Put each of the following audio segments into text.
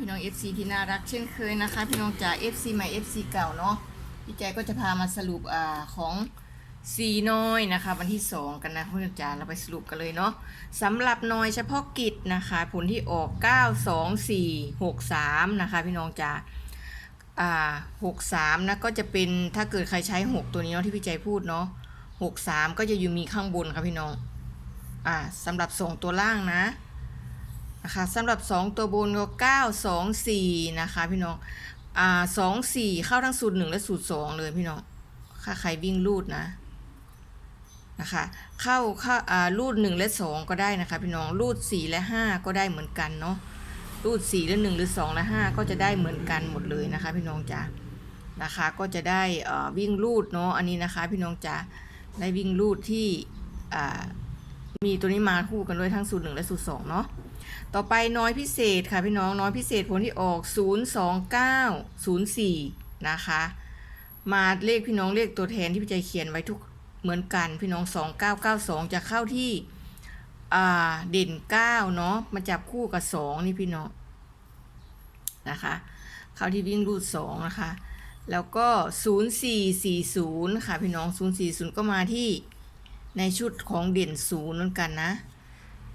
พี่น้อง FC ที่น่ารักเช่นเคยนะคะ พี่น้องจาก FC ใหม่ FC เก่าเนาะพี่แจก็จะพามาสรุปอ่าของสีน้อยนะคะ วันที่ 2 กันนะพี่น้องจ๋าเราไปสรุปกันเลยเนาะสำหรับน้อยเฉพาะกิจนะคะ ผลที่ออก 9 2 4 6 3 นะคะ พี่น้องจ๋าอ่า6 3นะก็จะเป็นถ้าเกิดใครใช้ 6 ตัวนี้เนาะที่พี่ใจพูดเนาะ6 3 ก็จะอยู่มีข้างบนค่ะพี่น้องอ่าสำหรับส่งตัวล่างนะ นะคะสำหรับ 2 ตัวบนก็9 2 4นะคะพี่น้องอ่า2 4เข้าทั้งสูตร1และสูตร2เลยพี่น้องถ้าใครวิ่งรูดนะนะคะเข้าเข้าอ่ารูด1และ2ก็ได้นะคะพี่น้องรูด4และ5ก็ได้เหมือนกันเนาะรูด4และ1หรือ2และ5ก็จะได้เหมือนกันหมดเลยนะคะพี่น้องจ๋านะคะก็จะได้อ่อวิ่งรูดเนาะอันนี้นะคะพี่น้องจ๋าได้วิ่งรูดที่อ่า มีตัวนี้มาคู่กันด้วยทั้งสูตร1และสูตร2เนาะต่อไปน้อยพิเศษค่ะพี่น้องน้อยพิเศษผลที่ออก 02904 นะคะ มาเลขพี่น้องเลขตัวแทนที่พี่ใจเขียนไว้ทุกเหมือนกันพี่น้อง 2992 จะเข้าที่เด่น 9 เนาะมาจับคู่กับ 2 นี่พี่น้องนะคะ เข้าที่วิ่งรูด 2 นะคะ แล้วก็ 0440 ค่ะพี่น้อง 040ก็มาที่ ในชุดของเด่น0เหมือนกันนะ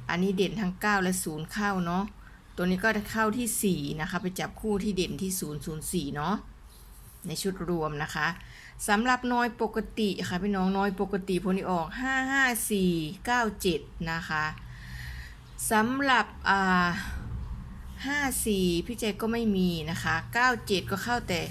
อันนี้เด่นทั้ง 9 และ 0 เข้าเนาะ ตัวนี้ก็จะเข้าที่ 4 นะคะ ไปจับคู่ที่เด่นที่ 004 เนาะ ในชุดรวมนะคะสำหรับน้อยปกติค่ะพี่น้องน้อยปกติผลที่ออก 55497 นะคะสำหรับอ่า54 พี่ใจก็ไม่มีนะคะ 97 ก็เข้าแต่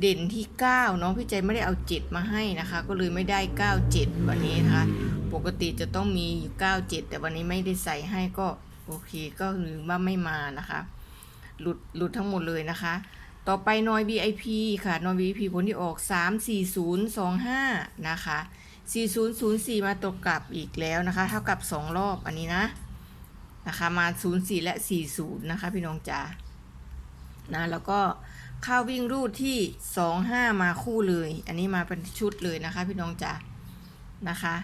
เด่นที่ 9 เนาะพี่ใจไม่ได้เอา 7 มาให้นะคะ ก็เลยไม่ได้ 97 วันนี้นะคะ ปกติจะต้องมีอยู่97 แต่วันนี้ไม่ได้ใส่ให้ก็โอเคก็คือว่าไม่มานะคะ หลุดหลุดทั้งหมดเลยนะคะ ต่อไปนอย VIP ค่ะนอย VIP ผลที่ออก 34025 นะคะ 4004 มาตกกลับอีกแล้วนะคะ เท่ากับ 2 รอบอันนี้นะนะคะ มา 04 และ 40 นะคะ พี่น้องจ๋านะแล้วก็ ข้าววิ่งรูดที่25มาคู่เลย อันนี้มาเป็นชุดเลยนะคะ พี่น้องจ๋านะคะ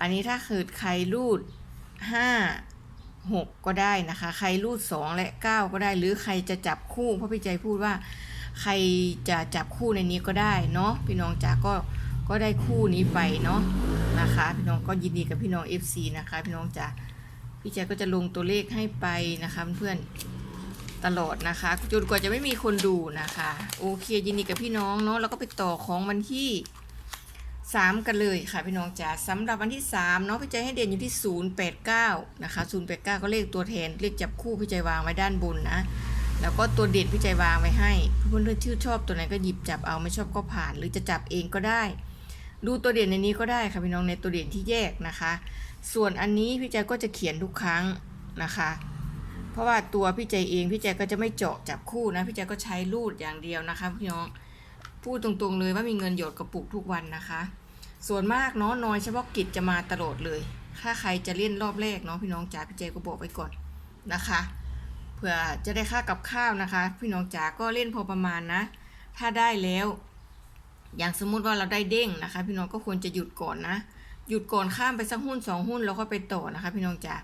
อันนี้ถ้าเกิดใครรูด5 6ก็ได้นะคะ ใครรูด2และ9ก็ได้ หรือใครจะจับคู่เพราะพี่ใจพูดว่าใครจะจับคู่ในนี้ก็ได้เนาะพี่น้องจ๋าก็ก็ได้คู่นี้ไปเนาะนะคะ พี่น้องก็ยินดีกับพี่น้อง FC นะคะ พี่น้องจ๋าพี่แจก็จะลงตัวเลขให้ไปนะคะเพื่อน ตลอดนะคะจนกว่าจะไม่มีคนดูนะคะ โอเคยินดีกับพี่น้องเนาะแล้วก็ไปต่อของวันที่3กันเลยค่ะพี่น้องจ๋าสำหรับวันที่3เนาะพี่ใจให้เด่นอยู่ที่089นะคะ089ก็เลขตัวแทนเลขจับคู่พี่ใจวางไว้ด้านบนนะ แล้วก็ตัวเด่นพี่ใจวางไว้ให้เพื่อนๆชื่อชอบตัวไหนก็หยิบจับเอาไม่ชอบก็ผ่าน หรือจะจับเองก็ได้ ดูตัวเด่นในนี้ก็ได้ค่ะพี่น้องในตัวเด่นที่แยกนะคะ ส่วนอันนี้พี่ใจก็จะเขียนทุกครั้งนะคะ เพราะว่าตัวพี่ใจเองพี่ใจก็จะไม่เจาะจับคู่นะพี่ใจก็ใช้รูดอย่างเดียวนะคะพี่น้องพูดตรงๆเลยว่ามีเงินหยดกระปุกทุกวันนะคะ ส่วนมากเนาะน้อยเฉพาะกิจจะมาตลอดเลย ถ้าใครจะเล่นรอบแรกเนาะพี่น้องจ๋าพี่ใจก็บอกไว้ก่อนนะคะเผื่อจะได้ค่ากับข้าวนะคะ พี่น้องจ๋าก็เล่นพอประมาณนะ ถ้าได้แล้ว อย่างสมมุติว่าเราได้เด้งนะคะ พี่น้องก็ควรจะหยุดก่อนนะ หยุดก่อนข้ามไปสักหุ้นสองหุ้นแล้วก็ไปต่อนะคะ พี่น้องจ๋า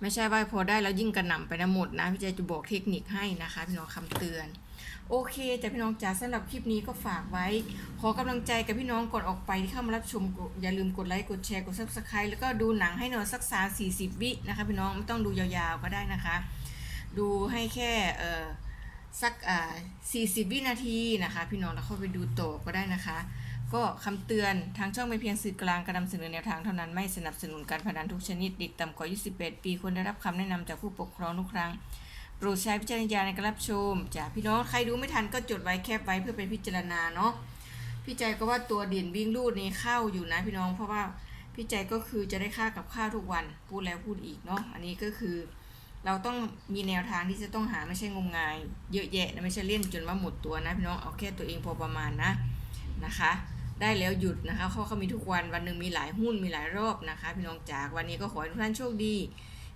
ไม่ใช่ว่าพอได้แล้วยิ่งกระหน่ำไปนะหมดนะพี่เจจะบอกเทคนิคให้นะคะพี่น้องคำเตือน โอเคจ้ะพี่น้องจ๋าสำหรับคลิปนี้ก็ฝากไว้ ขอกำลังใจกับพี่น้องก่อนออกไปที่เข้ามารับชมอย่าลืมกดไลค์กดแชร์กดซับสไครต์แล้วก็ดูหนังให้หน่อยสักสามสี่สิบวินะคะพี่น้องไม่ต้องดูยาวๆก็ได้นะคะ ดูให้แค่เออสักอ่าสี่สิบวินาทีนะคะ พี่น้องแล้วเข้าไปดูต่อก็ได้นะคะ ก็คำเตือนทางช่องเป็นเพียงสื่อกลางการนำเสนอแนวทางเท่านั้นไม่สนับสนุนการพนันทุกชนิดเด็กต่ำกว่า 21 ปีควรได้รับคำแนะนำจากผู้ปกครองทุกครั้งโปรดใช้วิจารณญาณในการรับชมจากพี่น้องใครดูไม่ทันก็จดไว้แคปไว้เพื่อเป็นพิจารณาเนาะพี่ใจก็ว่าตัวเด่นวิ่งรูดนี้เข้าอยู่นะพี่น้องเพราะว่าพี่ใจก็คือจะได้ค่ากับข้าวทุกวันพูดแล้วพูดอีกเนาะอันนี้ก็คือ เราต้องมีแนวทางที่จะต้องหาไม่ใช่งมงาย เยอะแยะนะไม่ใช่เล่นจนว่าหมดตัวนะพี่น้องเอาแค่ตัวเองพอประมาณนะนะคะ ได้แล้วหยุดนะคะเขาเขามีทุกวันวันหนึ่งมีหลายหุ้นมีหลายรอบนะคะ พี่น้องจากวันนี้ก็ขอให้ทุกท่านโชคดี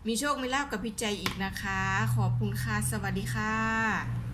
มีโชคมีลาบกับพี่ใจอีกนะคะ ขอบคุณค่ะสวัสดีค่ะ